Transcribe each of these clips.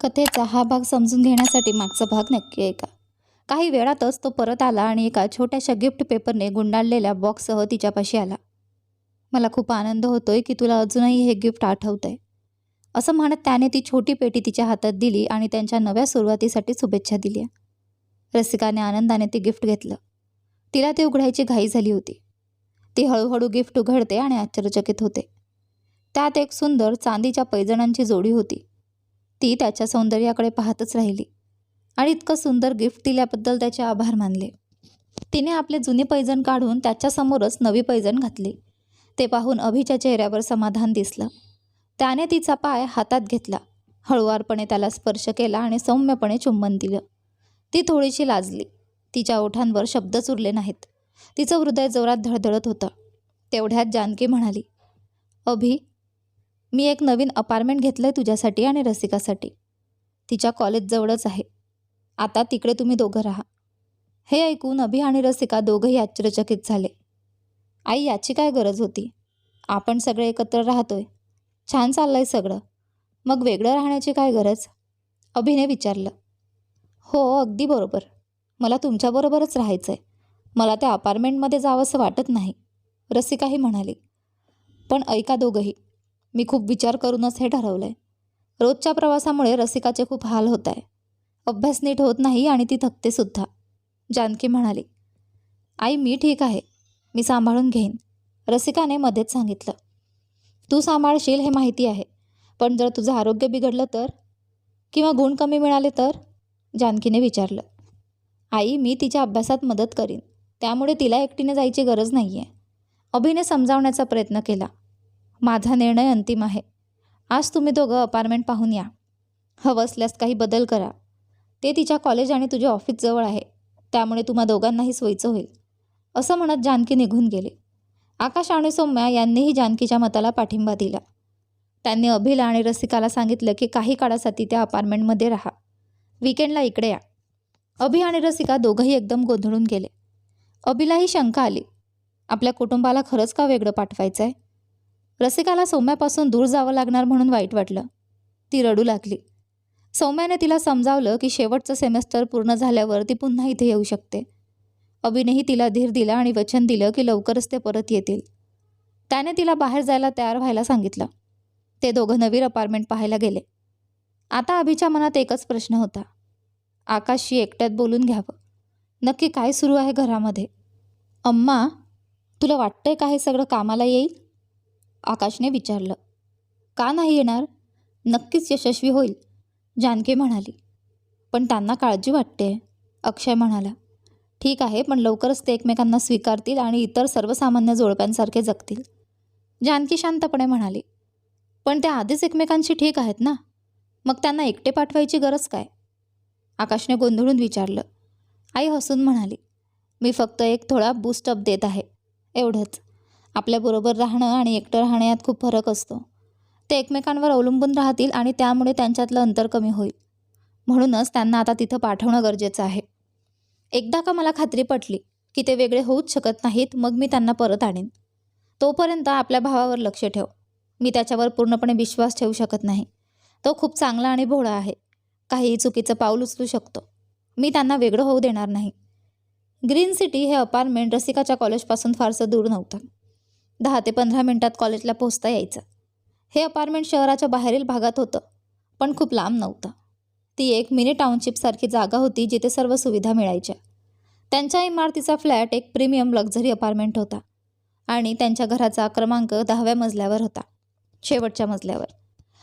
कथेचा हा भाग समजून घेण्यासाठी मागचा भाग नक्की ऐका. काही वेळातच तो परत आला आणि एका छोट्याशा गिफ्ट पेपरने गुंडाळलेल्या बॉक्ससह तिच्यापाशी आला. मला खूप आनंद होतोय की तुला अजूनही हे गिफ्ट आठवतंय. असं म्हणत त्याने ती छोटी पेटी तिच्या हातात दिली आणि त्यांच्या नव्या सुरुवातीसाठी शुभेच्छा दिल्या. रसिकाने आनंदाने ते गिफ्ट घेतलं. तिला ते उघडायची घाई झाली होती. ती हळूहळू गिफ्ट उघडते आणि आश्चर्यचकित होते. त्यात एक सुंदर चांदीच्या पैजणांची जोडी होती. ती त्याच्या सौंदर्याकडे पाहतच राहिली आणि इतकं सुंदर गिफ्ट दिल्याबद्दल त्याचे आभार मानले. तिने आपले जुने पैजण काढून त्याच्यासमोरच नवी पैजण घातली. ते पाहून अभिच्या चेहऱ्यावर समाधान दिसलं. त्याने तिचा पाय हातात घेतला. हळुवारपणे त्याला स्पर्श केला आणि सौम्यपणे चुंबन दिलं. ती थोडीशी लाजली. तिच्या ओठांवर शब्दच उरले नाहीत. तिचं हृदय जोरात धडधडत होतं. तेवढ्यात जानकी म्हणाली अभि मी एक नवीन अपार्टमेंट घेतलं आहे तुझ्यासाठी आणि रसिकासाठी. तिच्या कॉलेजजवळच आहे. आता तिकडे तुम्ही दोघं राहा. हे ऐकून अभि आणि रसिका दोघंही आश्चर्यचकित झाले. आई याची काय गरज होती? आपण सगळे एकत्र राहतोय. छान चाललंय सगळं. मग वेगळं राहण्याची काय गरज? अभिने विचारलं. हो अगदी बरोबर. मला तुमच्याबरोबरच राहायचं आहे मला त्या अपार्टमेंटमध्ये जावंसं वाटत नाही. रसिकाही म्हणाली. पण ऐका दोघंही. मी खूप विचार करूनच हे ठरवलं आहे रोजच्या प्रवासामुळे रसिकाचे खूप हाल होत आहे अभ्यास नीट होत नाही आणि ती थकते सुद्धा. जानकी म्हणाली आई मी ठीक आहे. मी सांभाळून घेईन. रसिकाने मध्येच सांगितलं तू सांभाळशील हे माहिती आहे पण जर तुझं आरोग्य बिघडलं तर? किंवा गुण कमी मिळाले तर? जानकीने विचारलं आई मी तिच्या अभ्यासात मदत करीन. त्यामुळे तिला एकटीने जायची गरज नाही आहे अभिने समजावण्याचा प्रयत्न केला. माझा निर्णय अंतिम आहे. आज तुम्ही दोघं अपार्टमेंट पाहून या. हवं असल्यास काही बदल करा. ते तिच्या कॉलेज आणि तुझ्या ऑफिसजवळ आहे. त्यामुळे तुम्हा दोघांनाही सोयीचं होईल. असं म्हणत जानकी निघून गेले. आकाश आणि सौम्या यांनीही जानकीच्या मताला पाठिंबा दिला. त्यांनी अभिला आणि रसिकाला सांगितलं की काही काळासाठी त्या अपार्टमेंटमध्ये राहा. विकेंडला इकडे या. अभि आणि रसिका दोघंही एकदम गोंधळून गेले. अभिलाही शंका आली. आपल्या कुटुंबाला खरंच का वेगळं पाठवायचं आहे रसिकाला सौम्यापासून दूर जावं लागणार म्हणून वाईट वाटलं. ती रडू लागली. सौम्याने तिला समजावलं की शेवटचं सेमेस्टर पूर्ण झाल्यावर ती पुन्हा इथे येऊ शकते. अभिनेही तिला धीर दिला आणि वचन दिलं की लवकरच ते परत येतील. त्याने तिला बाहेर जायला तयार व्हायला सांगितलं. ते दोघं नवीन अपार्टमेंट पाहायला गेले. आता अभिच्या मनात एकच प्रश्न होता. आकाशशी एकट्यात बोलून घ्यावं. नक्की काय सुरू आहे घरामध्ये? अम्मा तुला वाटतंय का हे सगळं कामाला येईल? आकाशने विचारलं. का नाही येणार? नक्कीच यशस्वी होईल जानकी म्हणाली. पण त्यांना काळजी वाटते अक्षय म्हणाला. ठीक आहे पण लवकरच ते एकमेकांना स्वीकारतील आणि इतर सर्वसामान्य जोडप्यांसारखे जगतील जानकी शांतपणे म्हणाली. पण ते आधीच एकमेकांशी ठीक आहेत ना? मग त्यांना एकटे पाठवायची गरज काय? आकाशने गोंधळून विचारलं. आई हसून म्हणाली. मी फक्त एक थोडा बूस्टअप देत आहे एवढंच. आपल्याबरोबर राहणं आणि एकटं राहण्यात खूप फरक असतो. ते एकमेकांवर अवलंबून राहतील आणि त्यामुळे त्यांच्यातलं अंतर कमी होईल. म्हणूनच त्यांना आता तिथं पाठवणं गरजेचं आहे. एकदा का मला खात्री पटली की ते वेगळे होऊच शकत नाहीत मग मी त्यांना परत आणीन. तोपर्यंत आपल्या भावावर लक्ष ठेव. मी त्याच्यावर पूर्णपणे विश्वास ठेवू शकत नाही. तो खूप चांगला आणि भोळा आहे. काहीही चुकीचं पाऊल उचलू शकतो. मी त्यांना वेगळं होऊ देणार नाही. ग्रीन सिटी हे अपार्टमेंट रसिकाच्या कॉलेजपासून फारसं दूर नव्हतं. दहा ते पंधरा मिनटात कॉलेजला पोहोचता यायचं. हे अपार्टमेंट शहराच्या बाहेरील भागात होतं पण खूप लांब नव्हतं. ती एक मिनी टाउनशिपसारखी जागा होती जिथे सर्व सुविधा मिळायच्या. त्यांच्या इमारतीचा फ्लॅट एक प्रीमियम लक्झरी अपार्टमेंट होता आणि त्यांच्या घराचा क्रमांक दहाव्या मजल्यावर होता शेवटच्या मजल्यावर.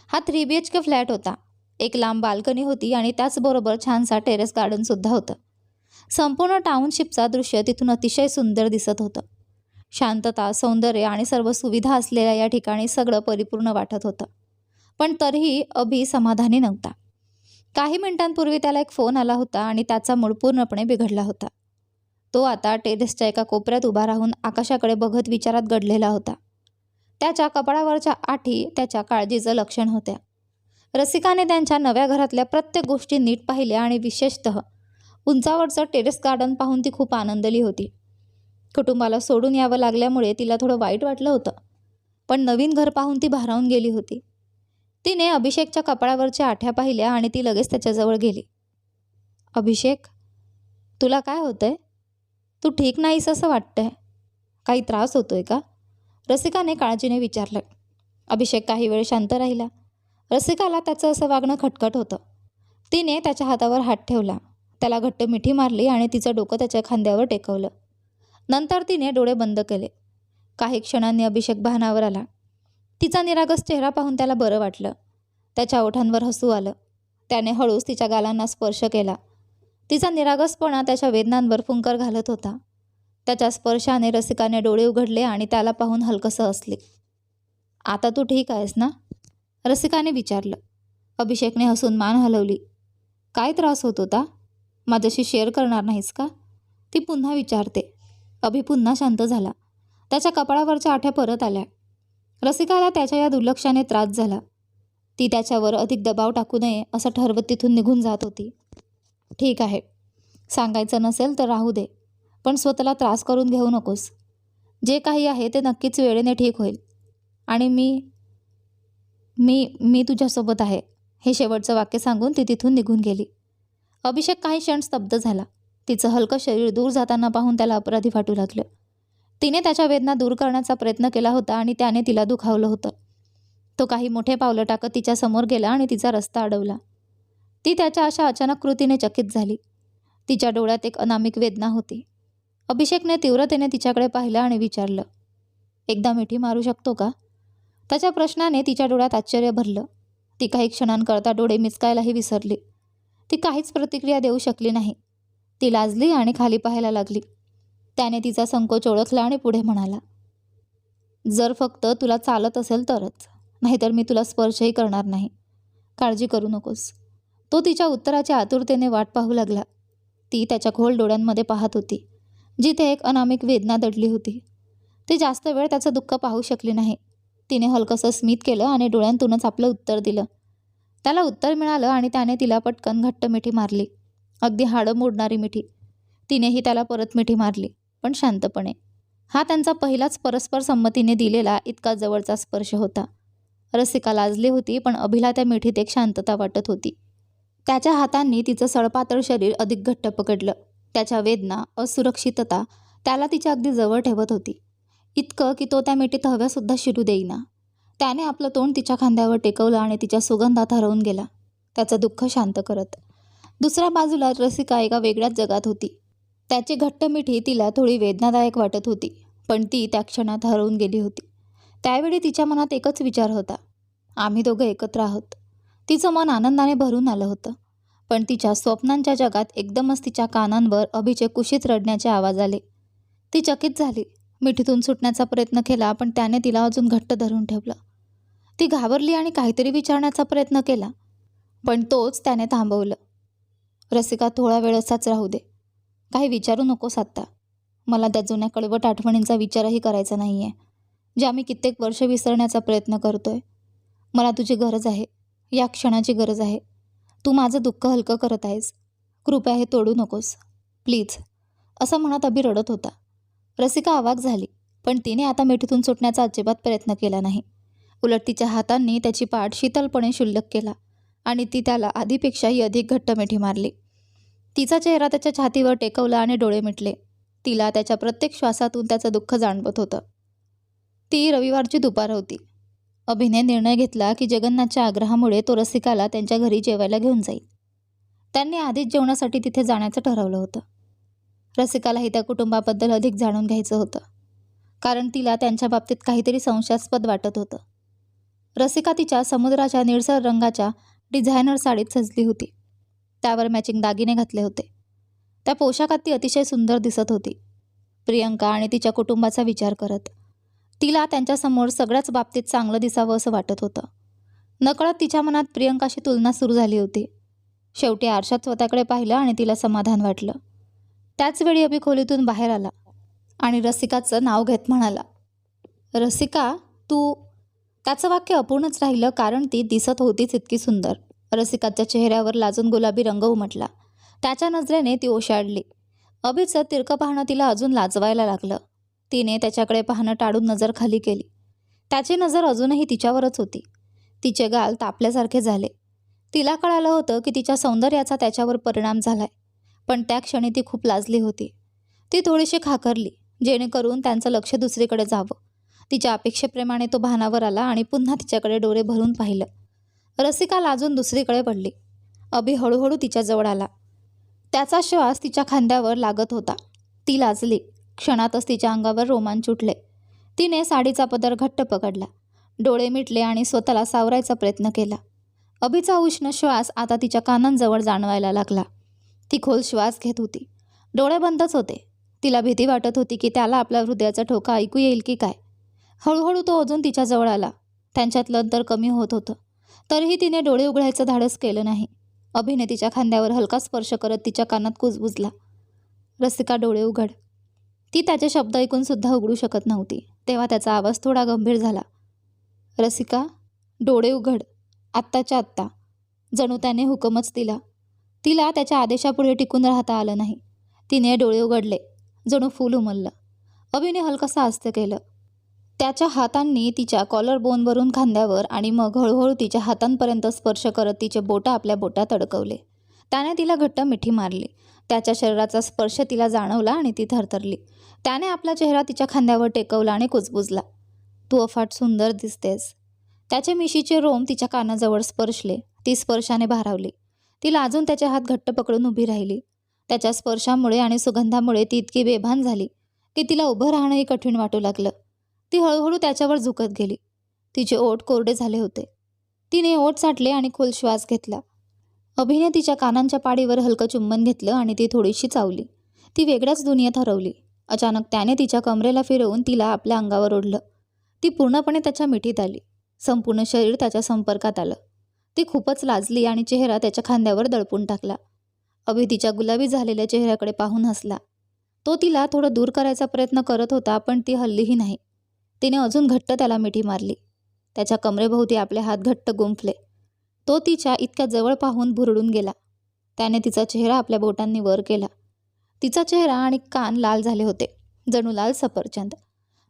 हा three B H K flat होता. एक लांब बाल्कनी होती आणि त्याचबरोबर छानसा टेरेस गार्डनसुद्धा होतं. संपूर्ण टाउनशिपचा दृश्य तिथून अतिशय सुंदर दिसत होतं. शांतता सौंदर्य आणि सर्व सुविधा असलेल्या या ठिकाणी सगळं परिपूर्ण वाटत होतं. पण तरीही अभि समाधानी नव्हता. काही मिनिटांपूर्वी त्याला एक फोन आला होता आणि त्याचा मूळ पूर्णपणे बिघडला होता. तो आता टेरेसच्या एका कोपऱ्यात उभा राहून आकाशाकडे बघत विचारात गडलेला होता. त्याच्या कपाळावरच्या आठी त्याच्या काळजीचं लक्षण होत्या. रसिकाने त्यांच्या नव्या घरातल्या प्रत्येक गोष्टी नीट पाहिल्या आणि विशेषतः उंचावरचं टेरेस गार्डन पाहून ती खूप आनंदली होती. कुटुंबाला सोडून यावं लागल्यामुळे तिला थोडं वाईट वाटलं होतं. पण नवीन घर पाहून ती भारावून गेली होती. तिने अभिषेकच्या कपाळावरच्या आठ्या पाहिल्या आणि ती लगेच त्याच्याजवळ गेली. अभिषेक तुला काय होतंय? तू ठीक नाहीस असं वाटतंय? काही त्रास होतोय का? रसिकाने काळजीने विचारलं. अभिषेक काही वेळ शांत राहिला. रसिकाला त्याचं असं वागणं खटखट होतं. तिने त्याच्या हातावर हात ठेवला. त्याला घट्ट मिठी मारली आणि तिचं डोकं त्याच्या खांद्यावर टेकवलं. नंतर तिने डोळे बंद केले. काही क्षणांनी अभिषेक भानावर आला. तिचा निरागस चेहरा पाहून त्याला बरं वाटलं. त्याच्या ओठांवर हसू आलं. त्याने हळूच तिच्या गालांना स्पर्श केला. तिचा निरागसपणा त्याच्या वेदनांवर फुंकर घालत होता. त्याच्या स्पर्शाने रसिकाने डोळे उघडले आणि त्याला पाहून हलकंसं हसले. आता तू ठीक आहेस ना? रसिकाने विचारलं. अभिषेकने हसून मान हलवली. काय त्रास होत होता? माझ्याशी शेअर करणार नाहीस का? ती पुन्हा विचारते. अभि पुन्हा शांत झाला. त्याच्या कपाळावरच्या आठ्या परत आल्या. रसिकाला त्याच्या या दुर्लक्षाने त्रास झाला. ती त्याच्यावर अधिक दबाव टाकू नये असं ठरवत तिथून निघून जात होती. ठीक आहे. सांगायचं नसेल तर राहू दे. पण स्वतःला त्रास करून घेऊ नकोस. जे काही आहे ते नक्कीच वेळेने ठीक होईल. आणि मी मी मी तुझ्यासोबत आहे हे शेवटचं वाक्य सांगून ती तिथून निघून गेली. अभिषेक काही क्षण स्तब्ध झाला. तिचं हलकं शरीर दूर जाताना पाहून त्याला अपराधी वाटू लागलं. तिने त्याच्या वेदना दूर करण्याचा प्रयत्न केला होता आणि त्याने तिला दुखावलं होतं. तो काही मोठे पावलं टाकत तिच्या समोर गेला आणि तिचा रस्ता अडवला. ती त्याच्या अशा अचानक कृतीने चकित झाली. तिच्या डोळ्यात एक अनामिक वेदना होती. अभिषेकने तीव्रतेने तिच्याकडे पाहिलं आणि विचारलं एकदा मिठी मारू शकतो का? त्याच्या प्रश्नाने तिच्या डोळ्यात आश्चर्य भरलं. ती काही क्षणांकरता डोळे मिचकायलाही विसरली. ती काहीच प्रतिक्रिया देऊ शकली नाही. ती लाजली आणि खाली पाहायला लागली. त्याने तिचा संकोच ओळखला आणि पुढे म्हणाला जर फक्त तुला चालत असेल तरच नाहीतर मी तुला स्पर्शही करणार नाही. काळजी करू नकोस. तो तिच्या उत्तराच्या आतुरतेने वाट पाहू लागला. ती त्याच्या खोल डोळ्यांमध्ये पाहत होती जिथे एक अनामिक वेदना दडली होती. ती जास्त वेळ त्याचं दुःख पाहू शकली नाही. तिने हलकंसं स्मित केलं आणि डोळ्यांतूनच आपलं उत्तर दिलं. त्याला उत्तर मिळालं आणि त्याने तिला पटकन घट्ट मिठी मारली. अगदी हाडं मोडणारी मिठी. तिनेही त्याला परत मिठी मारली पण शांतपणे. हा त्यांचा पहिलाच परस्पर संमतीने दिलेला इतका जवळचा स्पर्श होता. रसिका लाजली होती पण अभिला त्या मिठीत एक शांतता वाटत होती. त्याच्या हातांनी तिचं सळपातळ शरीर अधिक घट्ट पकडलं. त्याच्या वेदना असुरक्षितता त्याला तिच्या अगदी जवळ ठेवत होती. इतकं की तो त्या मिठीत हव्यासुद्धा शिरू देईना. त्याने आपलं तोंड तिच्या खांद्यावर टेकवलं आणि तिच्या सुगंधात हरवून गेला. त्याचं दुःख शांत करत. दुसऱ्या बाजूला रसिका एका वेगळ्याच जगात होती. त्याची घट्ट मिठी तिला थोडी वेदनादायक वाटत होती पण ती त्या क्षणात हरवून गेली होती. त्यावेळी तिच्या मनात एकच विचार होता. आम्ही दोघं एकत्र आहोत. तिचं मन आनंदाने भरून आलं होतं पण तिच्या स्वप्नांच्या जगात एकदमच तिच्या कानांवर अभिचे कुशीत रडण्याचे आवाज आले. ती चकित झाली. मिठीतून सुटण्याचा प्रयत्न केला पण त्याने तिला अजून घट्ट धरून ठेवलं. ती घाबरली आणि काहीतरी विचारण्याचा प्रयत्न केला पण तोच त्याने थांबवलं. रसिका थोडा वेळ असाच राहू दे. काही विचारू नकोस आत्ता मला त्या जुन्या कडवट आठवणींचा विचारही करायचा नाही आहे ज्या मी कित्येक वर्ष विसरण्याचा प्रयत्न करतोय. मला तुझी गरज आहे. या क्षणाची गरज आहे. तू माझं दुःख हलकं करत आहेस. कृपया हे तोडू नकोस. प्लीज. असं म्हणत अभि रडत होता. रसिका आवाक झाली पण तिने आता मिठीतून सुटण्याचा अजिबात प्रयत्न केला नाही. उलट तिच्या हातांनी त्याची पाठ शीतलपणे शुल्लक केला. आणि ती त्याला आधीपेक्षाही अधिक घट्ट मिठी मारली. तिचा चेहरा त्याच्या छातीवर टेकवला आणि डोळे मिटले. तिला त्याच्या प्रत्येक श्वासातून त्याचं दुःख जाणवत होतं. ती रविवारची दुपार होती. अभिने निर्णय घेतला की जगन्नाथच्या आग्रहामुळे तो रसिकाला त्यांच्या घरी जेवायला घेऊन जाईल. त्यांनी आधीच जेवणासाठी तिथे जाण्याचं ठरवलं होतं. रसिकालाही त्या कुटुंबाबद्दल अधिक जाणून घ्यायचं होतं. कारण तिला त्यांच्या बाबतीत काहीतरी संशयास्पद वाटत होतं. रसिका तिच्या समुद्राच्या निळसर रंगाच्या डिझायनर साडीत सजली होती. त्यावर मॅचिंग दागिने घातले होते. त्या पोशाखात ती अतिशय सुंदर दिसत होती. प्रियंका आणि तिच्या कुटुंबाचा विचार करत तिला त्यांच्यासमोर सगळ्याच बाबतीत चांगलं दिसावं असं वाटत होतं. नकळत तिच्या मनात प्रियंकाशी तुलना सुरू झाली होती. शेवटी आरशात स्वतःकडे पाहिलं आणि तिला समाधान वाटलं. त्याचवेळी अभि खोलीतून बाहेर आला आणि रसिकाचं नाव घेत म्हणाला रसिका तू त्याचं वाक्य अपूर्णच राहिलं कारण ती दिसत होतीच इतकी सुंदर. रसिकाच्या चेहऱ्यावर लाजून गुलाबी रंग उमटला. त्याच्या नजरेने ती ओशाडली अभिचं तिरकं पाहणं तिला अजून लाजवायला लागलं. तिने त्याच्याकडे पाहणं टाळून नजर खाली केली. त्याची नजर अजूनही तिच्यावरच होती. तिचे गाल तापल्यासारखे झाले. तिला कळालं होतं की तिच्या सौंदर्याचा त्याच्यावर परिणाम झालाय. पण त्या क्षणी ती खूप लाजली होती. ती थोडीशी खाकरली जेणेकरून त्यांचं लक्ष दुसरीकडे जावं. तिच्या अपेक्षेप्रमाणे तो भानावर आला आणि पुन्हा तिच्याकडे डोळे भरून पाहिलं. रसिका लाजून दुसरीकडे पडली. अभि हळूहळू तिच्याजवळ आला. त्याचा श्वास तिच्या खांद्यावर लागत होता. ती लाजली. क्षणातच तिच्या अंगावर रोमांच उठले. तिने साडीचा पदर घट्ट पकडला. डोळे मिटले आणि स्वतःला सावरायचा प्रयत्न केला. अभिचा उष्ण श्वास आता तिच्या कानांजवळ जाणवायला लागला. ती खोल श्वास घेत होती. डोळे बंदच होते. तिला भीती वाटत होती की त्याला आपल्या हृदयाचा ठोका ऐकू येईल की काय? हळूहळू तो अजून तिच्याजवळ आला. त्यांच्यातलं अंतर कमी होत होतं. तरीही तिने डोळे उघडायचं धाडस केलं नाही. अभिने तिच्या खांद्यावर हलका स्पर्श करत तिच्या कानात कुजबुजला. रसिका डोळे उघड. ती त्याचे शब्द ऐकून सुद्धा उघडू शकत नव्हती. तेव्हा त्याचा आवाज थोडा गंभीर झाला. रसिका डोळे उघड. आत्ताच्या आत्ता. जणू त्याने हुकमच दिला. तिला त्याच्या आदेशापुढे टिकून राहता आलं नाही. तिने डोळे उघडले. जणू फूल उमललं. अभिने हलकसं हास्य केलं. त्याच्या हातांनी तिच्या कॉलर बोनवरून खांद्यावर आणि मग हळूहळू तिच्या हातांपर्यंत स्पर्श करत तिचे बोटं आपल्या बोटात अडकवले. त्याने तिला घट्ट मिठी मारली. त्याच्या शरीराचा स्पर्श तिला जाणवला आणि ती थरथरली. त्याने आपला चेहरा तिच्या खांद्यावर टेकवला आणि कुजबुजला. तू अफाट सुंदर दिसतेस. त्याचे मिशीचे रोम तिच्या कानाजवळ स्पर्शले. ती स्पर्शाने भारावली. ती लाजून त्याचे हात घट्ट पकडून उभी राहिली. त्याच्या स्पर्शामुळे आणि सुगंधामुळे ती इतकी बेभान झाली की तिला उभं राहणंही कठीण वाटू लागलं. ती हळूहळू त्याच्यावर झुकत गेली. तिचे ओठ कोरडे झाले होते. तिने ओठ साठले आणि खोल श्वास घेतला. अभिने तिच्या कानांच्या पाडीवर हलकं चुंबन घेतलं आणि ती थोडीशी चावली. ती वेगळ्याच दुनियेत हरवली. अचानक त्याने तिच्या कमरेला फिरवून तिला आपल्या अंगावर ओढलं. ती पूर्णपणे त्याच्या मिठीत आली. संपूर्ण शरीर त्याच्या संपर्कात आलं. ती खूपच लाजली आणि चेहरा त्याच्या खांद्यावर दडपून टाकला. अभि तिच्या गुलाबी झालेल्या चेहऱ्याकडे पाहून हसला. तो तिला थोडं दूर करायचा प्रयत्न करत होता पण ती हल्लीही नाही. तिने अजून घट्ट त्याला मिठी मारली. त्याच्या कमरेभोवती आपले हात घट्ट गुंफले. तो तिच्या इतक्या जवळ पाहून भुरडून गेला. त्याने तिचा चेहरा आपल्या बोटांनी वर केला. तिचा चेहरा आणि कान लाल झाले होते. जणू लाल सफरचंद.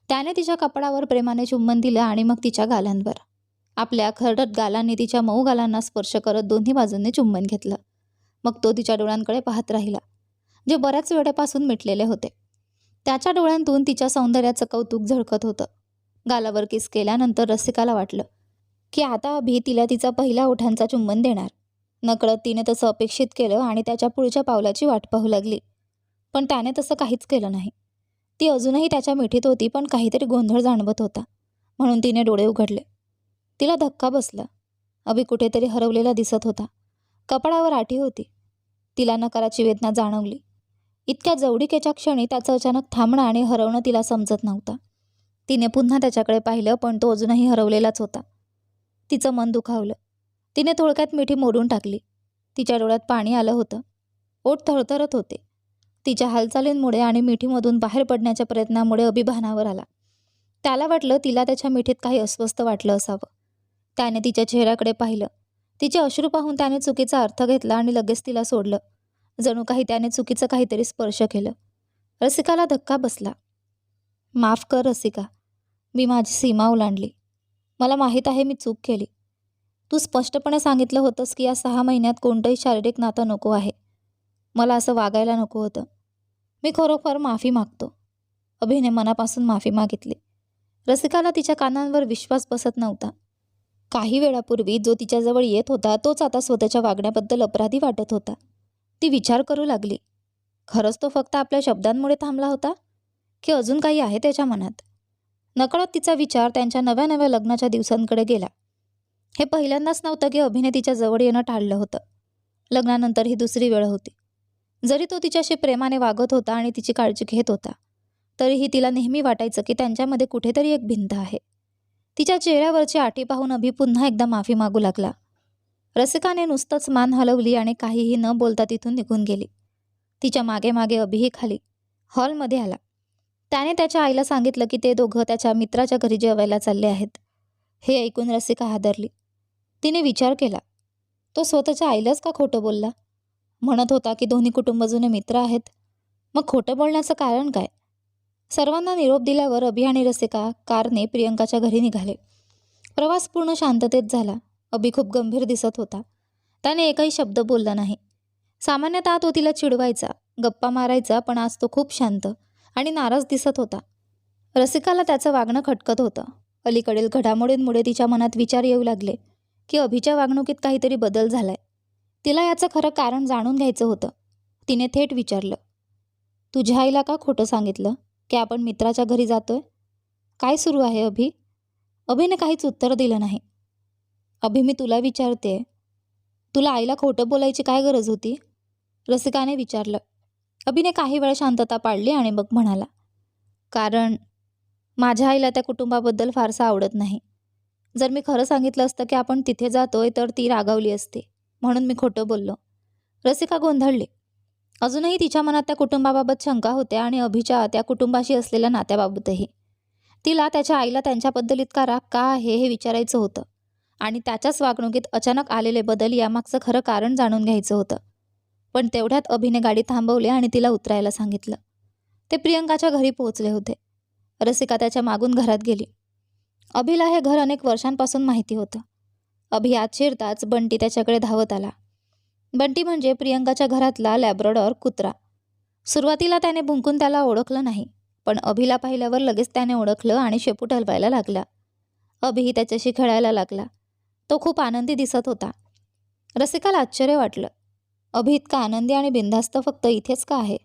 त्याने तिच्या कपडावर प्रेमाने चुंबन दिलं आणि मग तिच्या गालांवर. आपल्या खरडत गालांनी तिच्या मऊ गालांना स्पर्श करत दोन्ही बाजूंनी चुंबन घेतलं. मग तो तिच्या डोळ्यांकडे पाहत राहिला जे बऱ्याच वेळेपासून मिटलेले होते. त्याच्या डोळ्यांतून तिच्या सौंदर्याचं कौतुक झळकत होतं. गालावर किस केल्यानंतर रसिकाला वाटलं की आता अभि तिला तिचा पहिला ओठांचा चुंबन देणार. नकळत तिने तसं अपेक्षित केलं आणि त्याच्या पुढच्या पावलाची वाट पाहू लागली. पण त्याने तसं काहीच केलं नाही. ती अजूनही त्याच्या मिठीत होती पण काहीतरी गोंधळ जाणवत होता. म्हणून तिने डोळे उघडले. तिला धक्का बसला. अभि कुठेतरी हरवलेला दिसत होता. कपडावर आठी होती. तिला नकाराची वेदना जाणवली. इतक्या जवळीकेच्या क्षणी त्याचं अचानक थांबणं आणि हरवणं तिला समजत नव्हतं. तिने पुन्हा त्याच्याकडे पाहिलं पण तो अजूनही हरवलेलाच होता. तिचं मन दुखावलं. तिने थोडक्यात मिठी मोडून टाकली. तिच्या डोळ्यात पाणी आलं होतं. ओठ थरथरत होते. तिच्या हालचालींमुळे आणि मिठीमधून बाहेर पडण्याच्या प्रयत्नामुळे अभिभानावर आला. त्याला वाटलं तिला त्याच्या मिठीत काही अस्वस्थ वाटलं असावं. त्याने तिच्या चेहऱ्याकडे पाहिलं. तिचे अश्रू पाहून त्याने चुकीचा अर्थ घेतला आणि लगेच तिला सोडलं. जणू काही त्याने चुकीचं काहीतरी स्पर्श केलं. रसिकाला धक्का बसला. माफ कर रसिका. मी माझी सीमा ओलांडली. मला माहीत आहे मी चूक केली. तू स्पष्टपणे सांगितलं होतंस की या सहा महिन्यात कोणतंही शारीरिक नातं नको आहे. मला असं वागायला नको होतं. मी खरोखर माफी मागतो. अभिने मनापासून माफी मागितली. रसिकाला तिच्या कानांवर विश्वास बसत नव्हता. काही वेळापूर्वी जो तिच्याजवळ येत होता तोच आता स्वतःच्या वागण्याबद्दल अपराधी वाटत होता. ती विचार करू लागली. खरंच तो फक्त आपल्या शब्दांमुळे थांबला होता? की अजून काही आहे त्याच्या मनात? नकळत तिचा विचार त्यांच्या नव्या नव्या लग्नाच्या दिवसांकडे गेला. हे पहिल्यांदाच नव्हतं की अभिनेतीच्या जवळ येणं टाळलं होतं. लग्नानंतर ही दुसरी वेळ होती. जरी तो तिच्याशी प्रेमाने वागत होता आणि तिची काळजी घेत होता तरीही तिला नेहमी वाटायचं की त्यांच्यामध्ये कुठेतरी एक भिंत आहे. तिच्या चेहऱ्यावरची आठी पाहून अभि पुन्हा एकदा माफी मागू लागला. रसिकाने नुसतंच मान हलवली आणि काहीही न बोलता तिथून निघून गेली. तिच्यामागे मागे अभिही खाली हॉलमध्ये आला. त्याने त्याच्या आईला सांगितलं की ते दोघं त्याच्या मित्राच्या घरी जेवायला चालले आहेत. हे ऐकून रसिका हादरली. तिने विचार केला तो स्वतःच्या आईलाच का खोटं बोलला? म्हणत होता की दोन्ही कुटुंब जुने मित्र आहेत. मग खोटं बोलण्याचं कारण काय? सर्वांना निरोप दिल्यावर अभि आणि रसिका कारने प्रियंकाच्या घरी निघाले. प्रवास पूर्ण शांततेत झाला. अभि खूप गंभीर दिसत होता. त्याने एकही शब्द बोलला नाही. सामान्यतः तो तिला चिडवायचा गप्पा मारायचा पण आज तो खूप शांत. आणि नाराज दिसत होता. रसिकाला त्याचं वागणं खटकत होतं. अलीकडील घडामोडींमुळे तिच्या मनात विचार येऊ लागले की अभिच्या वागणुकीत काहीतरी बदल झालाय. तिला याचं खरं कारण जाणून घ्यायचं होतं. तिने थेट विचारलं तुझ्या आईला का खोटं सांगितलं? की आपण मित्राच्या घरी जातोय? काय सुरू आहे अभि? अभिने काहीच उत्तर दिलं नाही. अभि मी तुला विचारते तुला आईला खोटं बोलायची काय गरज होती? रसिकाने विचारलं अभिने काही वेळ शांतता पाळली आणि मग म्हणाला कारण माझ्या आईला त्या कुटुंबाबद्दल फारसं आवडत नाही. जर मी खरं सांगितलं असतं की आपण तिथे जातोय तर ती रागावली असते. म्हणून मी खोटं बोललो. रसिका गोंधळली. अजूनही तिच्या मनात त्या कुटुंबाबाबत शंका होत्या आणि अभिच्या त्या कुटुंबाशी असलेल्या नात्याबाबतही. तिला त्याच्या आईला त्यांच्याबद्दल इतका राग का आहे हे विचारायचं होतं आणि त्याच्याच वागणुकीत अचानक आलेले बदल यामागचं खरं कारण जाणून घ्यायचं होतं. पण तेवढ्यात अभिने गाडी थांबवली आणि तिला उतरायला सांगितलं. ते प्रियंकाच्या घरी पोहोचले होते. रसिका त्याच्या मागून घरात गेली. अभिला हे घर अनेक वर्षांपासून माहिती होतं. अभि आत शिरताच बंटी त्याच्याकडे धावत आला. बंटी म्हणजे प्रियंकाच्या घरातला लॅब्रॉडॉर कुत्रा. सुरुवातीला त्याने भुंकून त्याला ओळखलं नाही पण अभिला पाहिल्यावर लगेच त्याने ओळखलं आणि शेपूट हलवायला लागला. अभिही त्याच्याशी खेळायला लागला. तो खूप आनंदी दिसत होता. रसिकाला आश्चर्य वाटलं. अभि इतका आनंदी आणि बिनधास्त फक्त इथेच का आहे?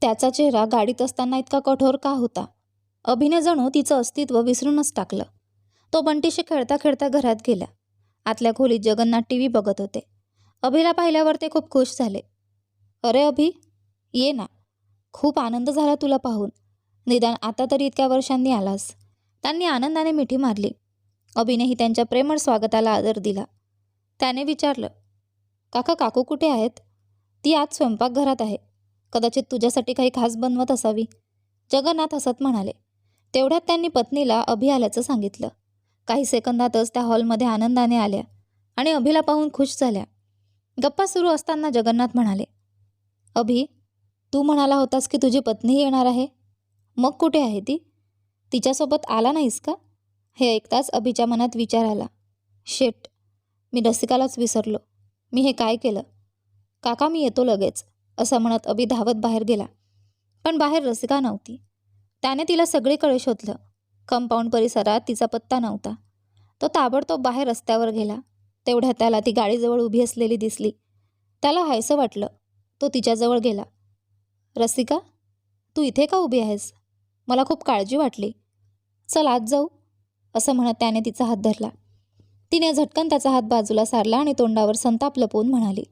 त्याचा चेहरा गाडीत असताना इतका कठोर का होता? अभिने जणू तिचं अस्तित्व विसरूनच टाकलं. तो बंटीशी खेळता खेळता घरात गेला. आतल्या खोलीत जगन्नाथ टी व्ही बघत होते. अभिला पाहिल्यावर ते खूप खुश झाले. अरे अभि ये ना. खूप आनंद झाला तुला पाहून. निदान आता तरी इतक्या वर्षांनी आलास. त्यांनी आनंदाने मिठी मारली. अभिनेही त्यांच्या प्रेमळ स्वागताला आदर दिला. त्याने विचारलं काका काकू कुठे आहेत? ती आज स्वयंपाकघरात आहे. कदाचित तुझ्यासाठी काही खास बनवत असावी. जगन्नाथ हसत म्हणाले. तेवढ्यात त्यांनी पत्नीला अभि आल्याचं सांगितलं. काही सेकंदातच त्या हॉलमध्ये आनंदाने आल्या आणि अभिला पाहून खुश झाल्या. गप्पा सुरू असताना जगन्नाथ म्हणाले अभि तू म्हणाला होतास की तुझी पत्नीही येणार आहे? मग कुठे आहे ती? तिच्यासोबत आला नाहीस का? हे ऐकताच अभिच्या मनात विचार आला. शेट मी रसिकालाच विसरलो. मी हे काय केलं? काका मी येतो लगेच असं म्हणत अभि धावत बाहेर गेला. पण बाहेर रसिका नव्हती. त्याने तिला सगळीकडे शोधलं. कंपाऊंड परिसरात तिचा पत्ता नव्हता. तो ताबडतोब बाहेर रस्त्यावर गेला. तेवढ्या त्याला ती गाडीजवळ उभी असलेली दिसली. त्याला हायसं वाटलं. तो तिच्याजवळ गेला. रसिका तू इथे का उभी आहेस? मला खूप काळजी वाटली. चल आज जाऊ असं म्हणत त्याने तिचा हात धरला. तिने झटकन त्याचा हात बाजूला सारला आणि तोंडावर संताप लपवून म्हणाली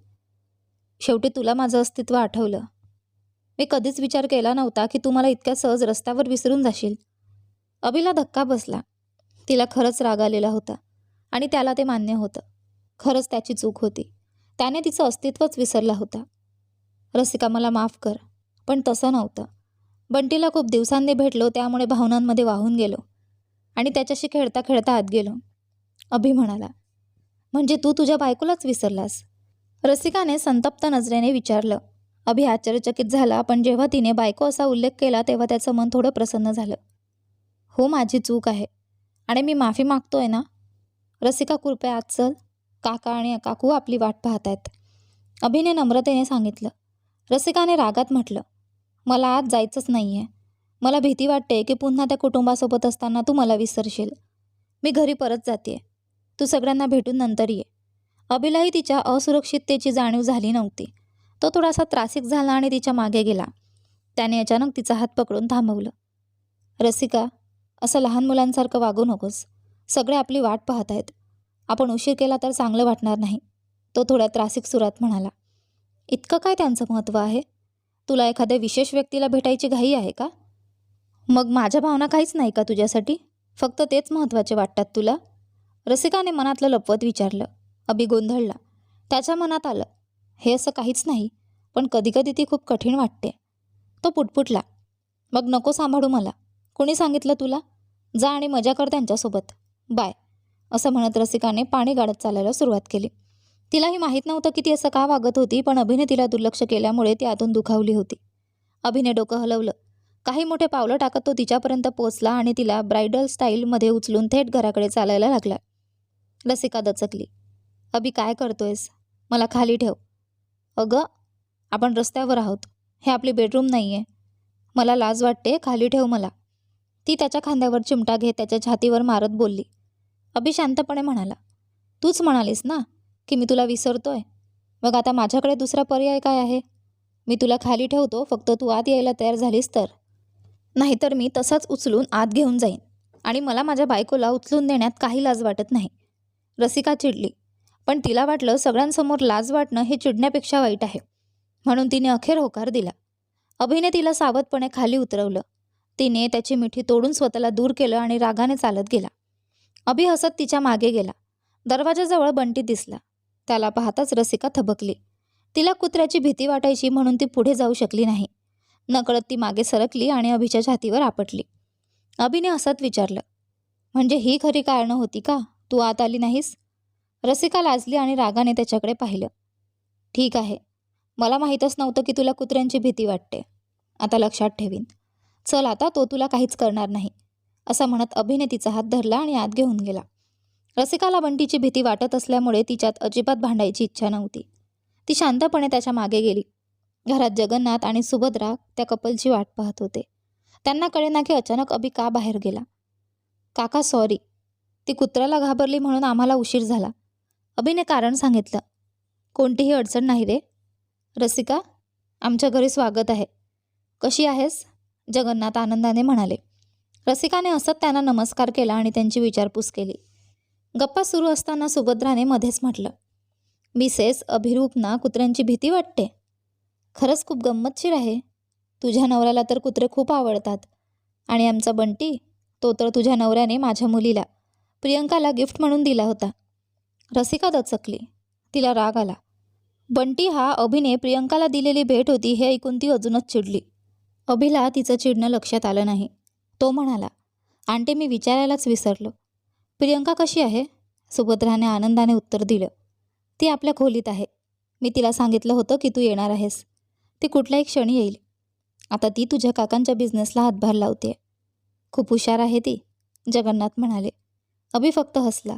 शेवटी तुला माझं अस्तित्व आठवलं. मी कधीच विचार केला नव्हता की तू मला इतक्या सहज रस्त्यावर विसरून जाशील. अभिला धक्का बसला. तिला खरंच राग आलेला होता आणि त्याला ते मान्य होतं. खरंच त्याची चूक होती. त्याने तिचं अस्तित्वच विसरला होता. रसिका मला माफ कर पण तसं नव्हतं. बंटीला खूप दिवसांनी भेटलो त्यामुळे भावनांमध्ये वाहून गेलो आणि त्याच्याशी खेळता खेळता आत गेलो. अभि म्हणाला म्हणजे तू तुझ्या बायकोलाच विसरलास? रसिकाने संतप्त नजरेने विचारलं. अभि आश्चर्यचकित झाला पण जेव्हा तिने बायको असा उल्लेख केला तेव्हा त्याचं मन थोडं प्रसन्न झालं. हो माझी चूक आहे. आणि मी माफी मागतोय ना? रसिका कृपया आज चल. काका आणि काकू आपली वाट पाहत आहेत अभिने नम्रतेने सांगितलं. रसिकाने रागात म्हटलं. मला आज जायचंच नाही आहे मला भीती वाटते की पुन्हा त्या कुटुंबासोबत असताना तू मला विसरशील. मी घरी परत जाते तू सगळ्यांना भेटून नंतर ये. अभिलाही तिच्या असुरक्षिततेची जाणीव झाली नव्हती. तो थोडासा त्रासिक झाला आणि तिच्यामागे गेला. त्याने अचानक तिचा हात पकडून थांबवलं. रसिका असं लहान मुलांसारखं वागू नकोस. सगळे आपली वाट पाहत आहेत आपण उशीर केला तर चांगलं वाटणार नाही. तो थोड्या त्रासिक सुरात म्हणाला. इतकं काय त्यांचं महत्त्व आहे? तुला एखाद्या विशेष व्यक्तीला भेटायची घाई आहे का? मग माझ्या भावना काहीच नाही का तुझ्यासाठी? फक्त तेच महत्त्वाचे वाटतात तुला? रसिकाने मनातलं लपवत विचारलं. अभि गोंधळला. त्याच्या मनात आलं. हे असं काहीच नाही पण कधीकधी ती खूप कठीण वाटते. तो पुटपुटला. मग नको सांभाळू मला. कोणी सांगितलं तुला? जा आणि मजा कर त्यांच्यासोबत. बाय. असं म्हणत रसिकाने पाणी गाडत चालायला सुरुवात केली. तिलाही माहीत नव्हतं की ती असं का वागत होती पण अभिने तिला दुर्लक्ष केल्यामुळे ती आतून दुखावली होती. अभिने डोकं हलवलं. काही मोठे पावलं टाकत तो तिच्यापर्यंत पोचला आणि तिला ब्रायडल स्टाईलमध्ये उचलून थेट घराकडे चालायला लागला. रसिका दचकली अभि काय करतोयस? मला खाली ठेव. अगं आपण रस्त्यावर आहोत. हे आपली बेडरूम नाही आहे मला लाज वाटते खाली ठेव मला. ती त्याच्या खांद्यावर चिमटा घेत त्याच्या छातीवर मारत बोलली. अभि शांतपणे म्हणाला तूच म्हणालीस ना की मी तुला विसरतोय. मग आता माझ्याकडे दुसरा पर्याय काय आहे? मी तुला खाली ठेवतो फक्त तू आत यायला तयार झालीस तर. नाहीतर मी तसाच उचलून आत घेऊन जाईन. आणि मला माझ्या बायकोला उचलून देण्यात काही लाज वाटत नाही. रसिका चिडली. पण तिला वाटलं सगळ्यांसमोर लाज वाटणं हे चिडण्यापेक्षा वाईट आहे. म्हणून तिने अखेर होकार दिला. अभिने तिला सावधपणे खाली उतरवलं. तिने त्याची मिठी तोडून स्वतःला दूर केलं आणि रागाने चालत गेला. अभि हसत तिच्यामागे गेला. दरवाजाजवळ बंटी दिसला. त्याला पाहताच रसिका थबकली. तिला कुत्र्याची भीती वाटायची म्हणून ती पुढे जाऊ शकली नाही. नकळत ती मागे सरकली आणि अभिच्या छातीवर आपटली. अभिने हसत विचारलं. म्हणजे ही खरी कारणं होती का? तू आत आली नाहीस? रसिका लाजली आणि रागाने त्याच्याकडे पाहिलं. ठीक आहे. मला माहीतच नव्हतं की तुला कुत्र्यांची भीती वाटते. आता लक्षात ठेवीन. चल आता तो तुला काहीच करणार नाही. असं म्हणत अभिनेतीचा हात धरला आणि आत घेऊन गेला. रसिकाला बंटीची भीती वाटत असल्यामुळे तिच्यात अजिबात भांडायची इच्छा नव्हती. ती शांतपणे त्याच्यामागे गेली. घरात जगन्नाथ आणि सुभद्रा त्या कपलची वाट पाहत होते. त्यांना कळेना की अचानक अभि का बाहेर गेला. काका सॉरी ती कुत्र्याला घाबरली म्हणून आम्हाला उशीर झाला. अभिने कारण सांगितलं. कोणतीही अडचण नाही रे. रसिका आमच्या घरी स्वागत आहे. कशी आहेस? जगन्नाथ आनंदाने म्हणाले. रसिकाने असत त्यांना नमस्कार केला आणि त्यांची विचारपूस केली. गप्पा सुरू असताना सुभद्राने मध्येच म्हटलं. मिसेस अभिरूपना कुत्र्यांची भीती वाटते. खरंच खूप गंमतशीर आहे. तुझ्या नवऱ्याला तर कुत्रे खूप आवडतात. आणि आमचा बंटी तो तर तुझ्या नवऱ्याने माझ्या मुलीला प्रियंकाला गिफ्ट म्हणून दिला होता. रसिका दचकली. तिला राग आला. बंटी हा अभिने प्रियंकाला दिलेली भेट होती हे ऐकून ती अजूनच चिडली. अभिला तिचं चिडणं लक्षात आलं नाही. तो म्हणाला आंटे मी विचारायलाच विसरलो. प्रियंका कशी आहे? सुभद्राने आनंदाने उत्तर दिलं. ती आपल्या खोलीत आहे. मी तिला सांगितलं होतं की तू येणार आहेस. ती कुठल्याही क्षणी येईल. आता ती तुझ्या काकांच्या बिझनेसला हातभार लावते खूप हुशार आहे ती जगन्नाथ म्हणाले. अभि फक्त हसला.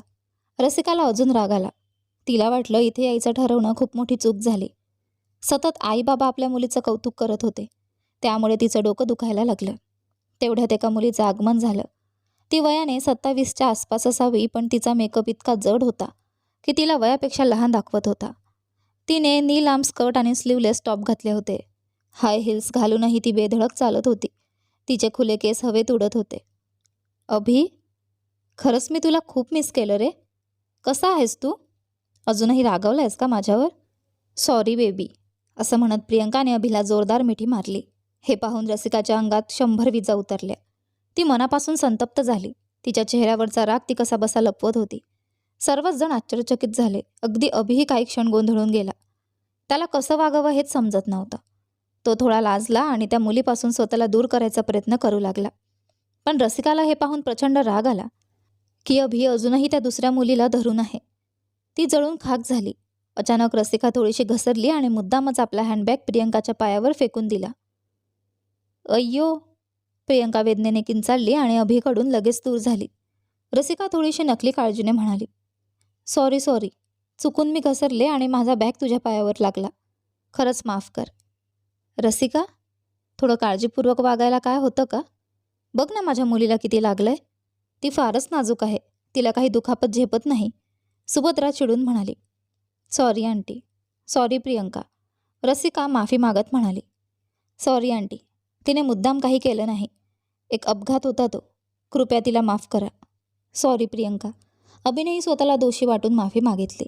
रसिकाला अजून राग आला. तिला वाटलं इथे यायचं ठरवणं खूप मोठी चूक झाली. सतत आई बाबा आपल्या मुलीचं कौतुक करत होते. त्यामुळे तिचं डोकं दुखायला लागलं. तेवढ्यात एका मुलीचं आगमन झालं. ती वयाने सत्तावीसच्या आसपास असावी पण तिचा मेकअप इतका जड होता की तिला वयापेक्षा लहान दाखवत होता. तिने नी लांब स्कर्ट आणि स्लीवलेस टॉप घातले होते. हाय हिल्स घालूनही ती बेधडक चालत होती. तिचे खुले केस हवेत उडत होते. अभि? खरंच मी तुला खूप मिस केलं रे. कसा आहेस तू? अजूनही रागावला आहेस का माझ्यावर? सॉरी बेबी असं म्हणत प्रियंकाने अभिला जोरदार मिठी मारली. हे पाहून रसिकाच्या अंगात शंभर विजा उतरल्या. ती मनापासून संतप्त झाली. तिच्या चेहऱ्यावरचा राग ती कसा बसा लपवत होती. सर्वच जण आश्चर्यचकित झाले. अगदी अभिही काही क्षण गोंधळून गेला. त्याला कसं वागावं हेच समजत नव्हतं. तो थोडा लाजला आणि त्या मुलीपासून स्वतःला दूर करायचा प्रयत्न करू लागला. पण रसिकाला हे पाहून प्रचंड राग आला. की अभि अजूनही त्या दुसऱ्या मुलीला धरून आहे. ती जळून खाक झाली. अचानक रसिका थोडीशी घसरली आणि मुद्दामच आपला हँडबॅग प्रियंकाच्या पायावर फेकून दिला. अय्यो! प्रियंका वेदनेने किंचाळली आणि अभिकडून लगेच दूर झाली. रसिका थोडीशी नकली काळजीने म्हणाली सॉरी सॉरी चुकून मी घसरले आणि माझा बॅग तुझ्या पायावर लागला. खरंच माफ कर. रसिका? थोडं काळजीपूर्वक वागायला काय होतं का? बघ ना माझ्या मुलीला किती लागलंय. ती फारच नाजूक आहे. तिला काही दुखापत झेपत नाही. सुभद्रा चिडून म्हणाली sorry aunty. Sorry Priyanka. Rasika माफी मागत म्हणाली सॉरी आंटी. तिने मुद्दाम काही केलं नाही. एक अपघात होता तो. कृपया तिला माफ करा. सॉरी प्रियंका. अभिनयही स्वतःला दोषी वाटून माफी मागितली.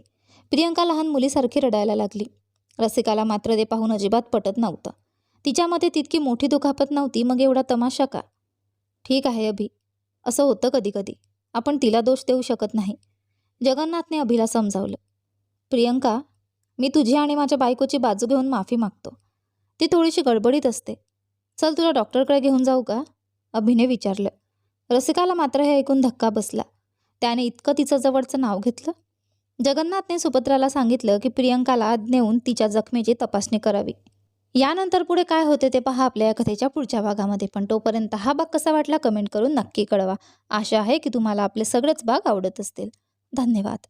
प्रियंका लहान मुलीसारखी रडायला लागली. रसिकाला मात्र ते पाहून अजिबात पटत नव्हतं. तिच्यामध्ये तितकी मोठी दुखापत नव्हती मग एवढा तमाशा का? ठीक आहे अभि. असं होतं कधीकधी. आपण तिला दोष देऊ शकत नाही. जगन्नाथने अभिला समजावलं. प्रियंका मी तुझी आणि माझ्या बायकोची बाजू घेऊन माफी मागतो. ती थोडीशी गडबडीत असते. चल तुला डॉक्टरकडे घेऊन जाऊ का? अभिने विचारलं. रसिकाला मात्र हे ऐकून धक्का बसला. त्याने इतकं तिचं जवळचं नाव घेतलं? जगन्नाथने सुपत्राला सांगितलं की प्रियंकाला आत नेऊन तिच्या जखमेची तपासणी करावी. यानंतर पुढे काय होते ते पहा आपल्या या कथेच्या पुढच्या भागामध्ये. पण तोपर्यंत हा भाग कसा वाटला कमेंट करून नक्की कळवा. आशा आहे की तुम्हाला आपले सगळेच भाग आवडत असतील. धन्यवाद.